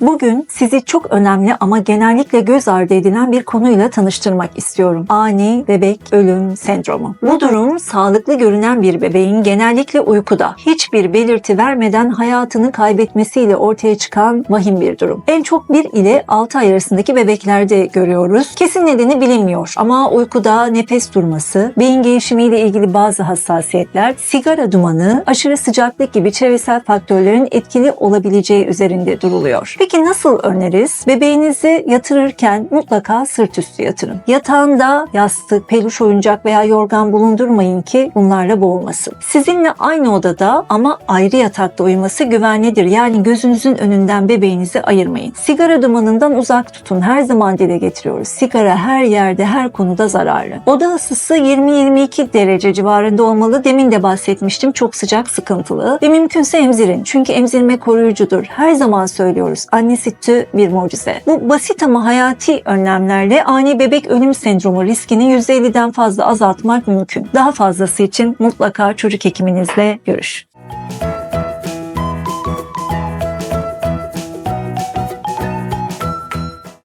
Bugün sizi çok önemli ama genellikle göz ardı edilen bir konuyla tanıştırmak istiyorum. Ani bebek ölüm sendromu. Bu durum sağlıklı görünen bir bebeğin genellikle uykuda hiçbir belirti vermeden hayatını kaybetmesiyle ortaya çıkan vahim bir durum. En çok 1 ile 6 ay arasındaki bebeklerde görüyoruz. Kesin nedeni bilinmiyor ama uykuda nefes durması, beyin gelişimiyle ilgili bazı hassasiyetler, sigara dumanı, aşırı sıcaklık gibi çevresel faktörlerin etkili olabileceği üzerinde duruluyor. Peki nasıl öneriz? Bebeğinizi yatırırken mutlaka sırt üstü yatırın. Yatağında yastık, peluş oyuncak veya yorgan bulundurmayın ki bunlarla boğulmasın. Sizinle aynı odada ama ayrı yatakta uyuması güvenlidir. Yani gözünüzün önünden bebeğinizi ayırmayın. Sigara dumanından uzak tutun. Her zaman dile getiriyoruz. Sigara her yerde, her konuda zararlı. Oda ısısı 20-22 derece civarında olmalı. Demin de bahsetmiştim. Çok sıcak, sıkıntılı. Ve mümkünse emzirin. Çünkü emzirme koruyucudur. Her zaman söylüyoruz. Anne sütü bir mucize. Bu basit ama hayati önlemlerle ani bebek ölüm sendromu riskini %50'den fazla azaltmak mümkün. Daha fazlası için mutlaka çocuk hekiminizle görüş.